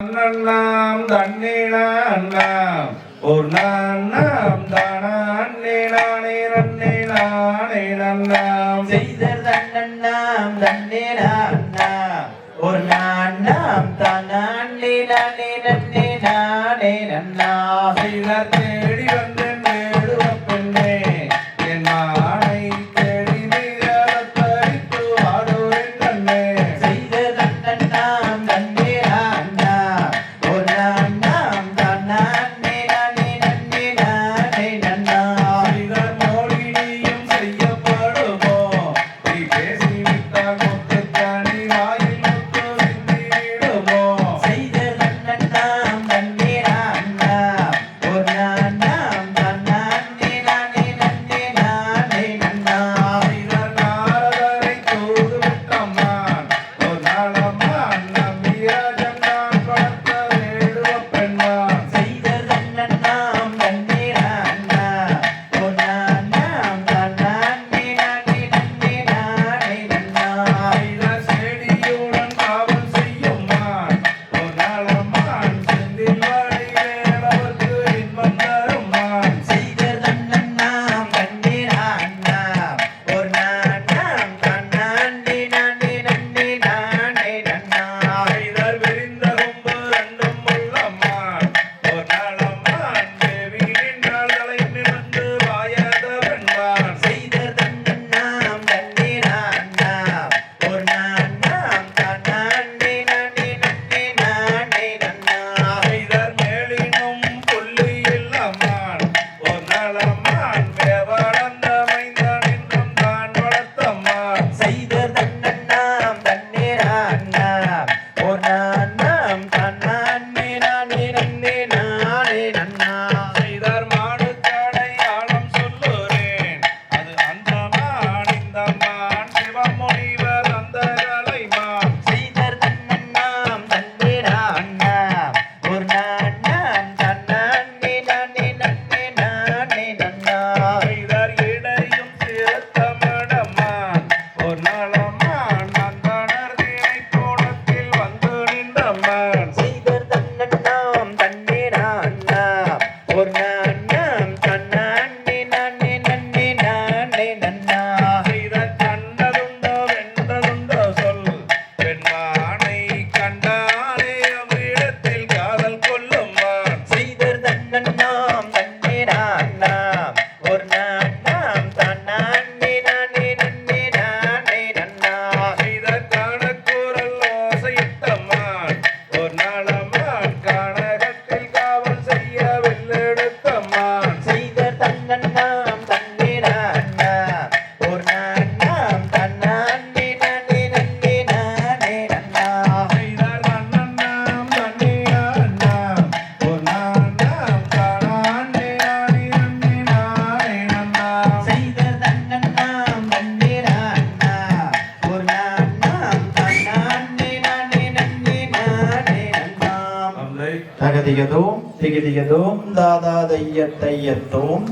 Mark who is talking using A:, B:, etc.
A: அண்ணாம் தண்ணீனா அண்ணாம். ஒரு நான்னாம் தானே நானே நன்னே நானே நன்னாம் செய்தர்
B: தன்னண்ணாம் தன்னேனா அண்ணாம். ஒரு
A: நான்னாம்
B: தானே நானே தகதிகதோம் திகதிகதோம் தாதா தையத்தையத்தோம்